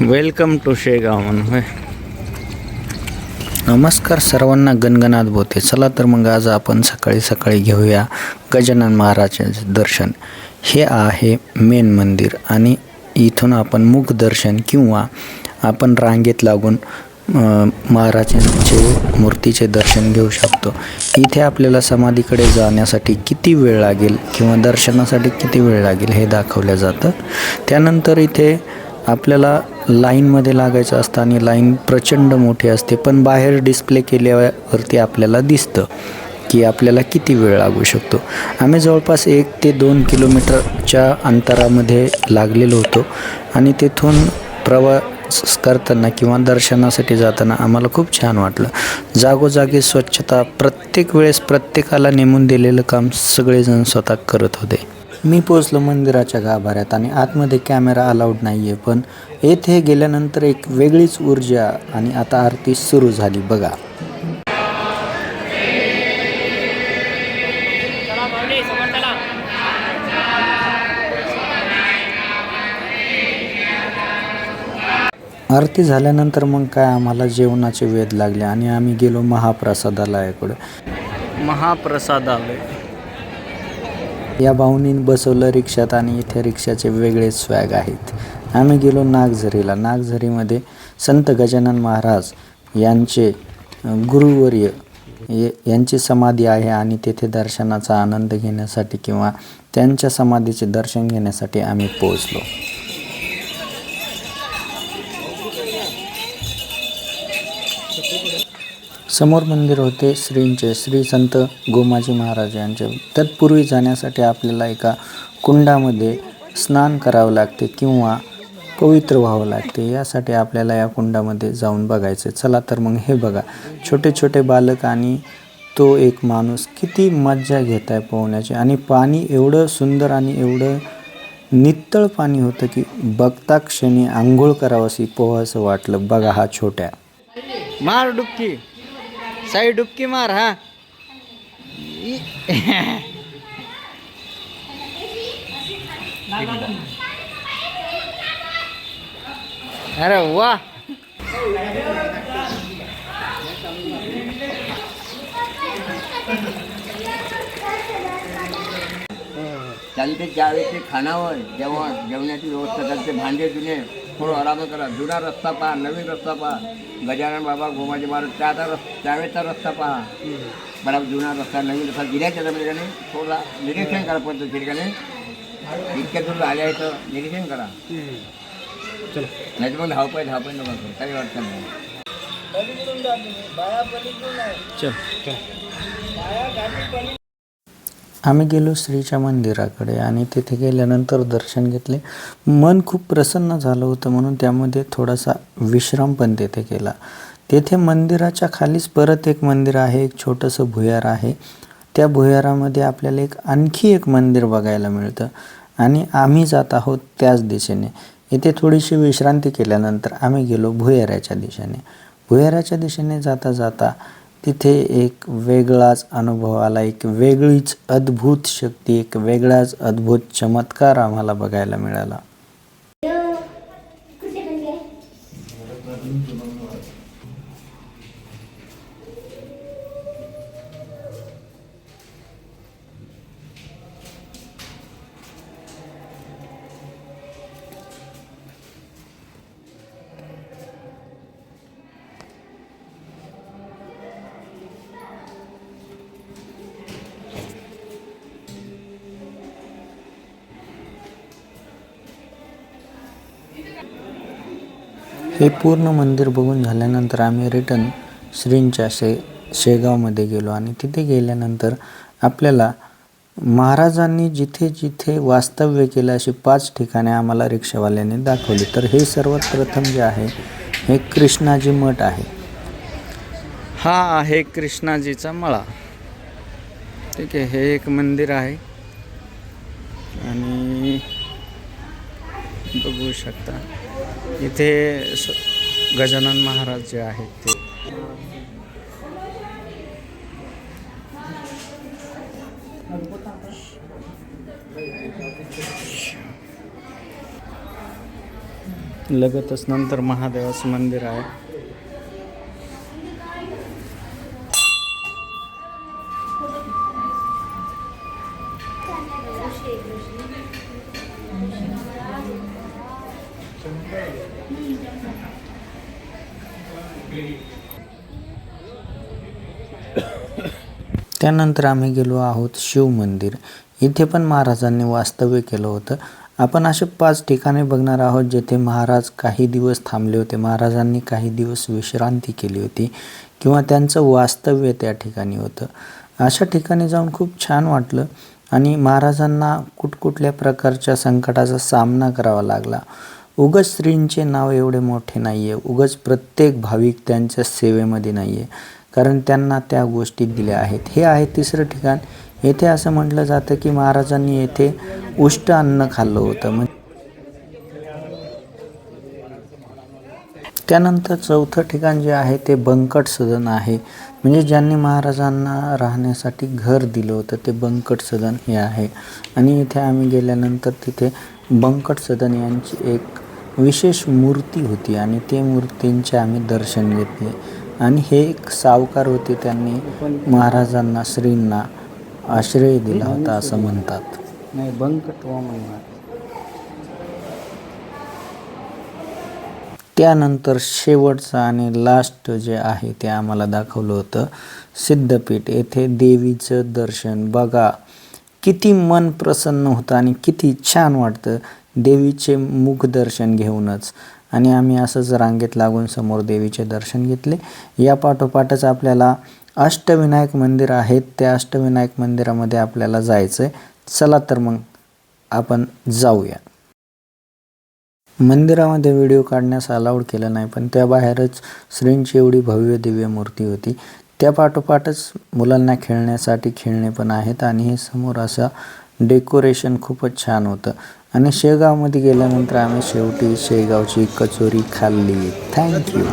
Welcome to Shegaon म्हणून. होय नमस्कार सर्वांना गणगणात बोते चला तर मग आज आपण सकाळी सकाळी घेऊया गजानन महाराजांचे दर्शन. हे आहे मेन मंदिर आणि इथून आपण मुख दर्शन किंवा आपण रांगेत लागून महाराजांचे मूर्तीचे दर्शन घेऊ शकतो. इथे आपल्याला समाधीकडे जाण्यासाठी किती वेळ लागेल किंवा दर्शनासाठी किती वेळ लागेल हे दाखवलं जातं. त्यानंतर इथे आपल्याला लाईनमध्ये लागायचं असतं आणि लाईन प्रचंड मोठी असते. पण बाहेर डिस्प्ले केल्यावरती आपल्याला दिसतं की आपल्याला किती वेळ लागू शकतो. आम्ही जवळपास एक ते दोन किलोमीटरच्या अंतरामध्ये लागलेलो होतो आणि तिथून प्रवास करताना किंवा दर्शनासाठी जाताना आम्हाला खूप छान वाटलं. जागोजागी स्वच्छता प्रत्येक वेळेस प्रत्येकाला नेमून दिलेलं काम सगळेजण स्वतः करत होते. मी पोचलो मंदिराच्या गाभाऱ्यात आणि आतमध्ये कॅमेरा अलाउड नाही आहे पण येथे गेल्यानंतर एक वेगळीच ऊर्जा आणि आता आरती सुरू झाली बघा. आरती झाल्यानंतर मग काय आम्हाला जेवणाचे वेध लागले आणि आम्ही गेलो महाप्रसादालयाकडे. महाप्रसादालय. या भाऊनीन बसवलं रिक्षात आणि इथे रिक्षाचे वेगळे स्वॅग आहेत. आम्ही गेलो नागझरीला. नागझरीमध्ये संत गजानन महाराज यांचे गुरुवर्य यांची समाधी आहे आणि तेथे दर्शनाचा आनंद घेण्यासाठी किंवा त्यांच्या समाधीचे दर्शन घेण्यासाठी आम्ही पोहोचलो. समोर मंदिर होते श्रींचे. श्री संत गोमाजी महाराज यांचे. तत्पूर्वी जाण्यासाठी आपल्याला एका कुंडामध्ये स्नान करावं लागते किंवा पवित्र व्हावं लागते. यासाठी आपल्याला या कुंडामध्ये जाऊन बघायचं चला तर मग हे बघा. छोटे छोटे बालक आणि तो एक माणूस किती मज्जा घेत आहे पोहण्याची. आणि पाणी एवढं सुंदर आणि एवढं नित्तळ पाणी होतं की बघता क्षणी आंघोळ करावंशी पोहायचं वाटलं. बघा हा छोट्या. मार डुबकी. साई डुबकी मार हा. अरे वा. त्यांचे ज्यावेळी खानावर जेव्हा जेवणाची व्यवस्था करते भांडे जुने थोडं आराम करा. जुना रस्ता पहा नवीन रस्ता पहा. गजानन बाबा गोमाजी महाराज त्याचा रस त्यावेळेचा रस्ता पहा. बरा जुना रस्ता नवीन रस्ता. दिल्याच्या ठिकाणी थोडा निरीक्षण करा पद्धती ठिकाणी इतक्या दूर आले आहे तर निरीक्षण करा. नाही तर मग धावपळ धावपळ नको. काही अडचण नाही. आम्ही गेलो श्रीच्या मंदिराकडे आणि तिथे गेल्यानंतर दर्शन घेतले. मन खूप प्रसन्न झालं होतं म्हणून त्यामध्ये थोडासा विश्राम पण तेथे केला. तेथे मंदिराच्या खालीच परत एक मंदिर आहे एक छोटंसं भुयार आहे. त्या भुयारामध्ये आपल्याला एक आणखी एक मंदिर बघायला मिळतं आणि आम्ही जात आहोत त्याच दिशेने. इथे थोडीशी विश्रांती केल्यानंतर आम्ही गेलो भुयाराच्या दिशेने. भुयाराच्या दिशेने जाता जाता तिथे एक वेगळाच अनुभव आला एक वेगळीच अद्भुत शक्ती एक वेगळाच अद्भुत चमत्कार आम्हाला बघायला मिळाला. हे पूर्ण मंदिर बघून झाल्यानंतर आम्ही रिटर्न श्रींच्या शे शेगावमध्ये गेलो आणि तिथे गेल्यानंतर आपल्याला महाराजांनी जिथे जिथे वास्तव्य केलं अशी पाच ठिकाणे आम्हाला रिक्षावाल्याने दाखवली. तर हे सर्वात प्रथम जे आहे हे कृष्णाजी मठ आहे. हा आहे कृष्णाजीचा मळा. ठीक आहे हे एक मंदिर आहे. आणि बघू शकता. इथे स- गजानन महाराज जे आहेत ते. लगतच नंतर महादेवाचं मंदिर आहे. त्यानंतर आम्ही गेलो आहोत शिव मंदिर. इथे पण महाराजांनी वास्तव्य केलं होतं. आपण असे पाच ठिकाणे बघणार आहोत जेथे महाराज काही दिवस थांबले होते. महाराजांनी काही दिवस विश्रांती केली होती किंवा त्यांचं वास्तव्य त्या ठिकाणी होतं. अशा ठिकाणी जाऊन खूप छान वाटलं आणि महाराजांना कुठकुठल्या प्रकारच्या संकटाचा सामना करावा लागला. उगच स्त्रींचे नाव एवढे मोठे नाही आहे उगच प्रत्येक भाविक त्यांच्या सेवेमध्ये नाही आहे कारण त्यांना त्या गोष्टी दिल्या आहेत. हे आहे तिसरं ठिकाण. येथे असं म्हटलं जातं की महाराजांनी येथे उष्ट अन्न खाल्लं होतं. म्हणजे त्यानंतर चौथं ठिकाण जे आहे ते बंकट सदन आहे. म्हणजे ज्यांनी महाराजांना राहण्यासाठी घर दिलं होतं ते बंकट सदन हे आहे. आणि इथे आम्ही गेल्यानंतर तिथे बंकट सदन यांची एक विशेष मूर्ती होती आणि ते मूर्तींचे आम्ही दर्शन घेतले. आणि हे एक सावकार होते त्यांनी महाराजांना श्रींना आश्रय दिला होता असं म्हणतात. नाही बंकट त्यानंतर शेवटचं आणि लास्ट जे आहे ते आम्हाला दाखवलं होतं सिद्धपीठ. येथे देवीचं दर्शन. बघा किती मन प्रसन्न होतं आणि किती छान वाटतं. देवीचे मुख दर्शन घेऊनच. आणि आम्ही असंच रांगेत लागून समोर देवीचे दर्शन घेतले. या पाठोपाठच आपल्याला अष्टविनायक मंदिर आहेत. त्या अष्टविनायक मंदिरामध्ये आपल्याला जायचं आहे चला तर मग आपण जाऊया. मंदिरामध्ये व्हिडिओ काढण्यास अलाउड केलं नाही पण त्या बाहेरच श्रींची एवढी भव्य दिव्य मूर्ती होती. त्या पाठोपाठच मुलांना खेळण्यासाठी खेळणे पण आहेत आणि हे समोर असं डेकोरेशन खूपच छान होतं. आणि शेगावमध्ये गेल्यानंतर आम्ही शेवटी शेगावची कचोरी खाल्ली. थँक्यू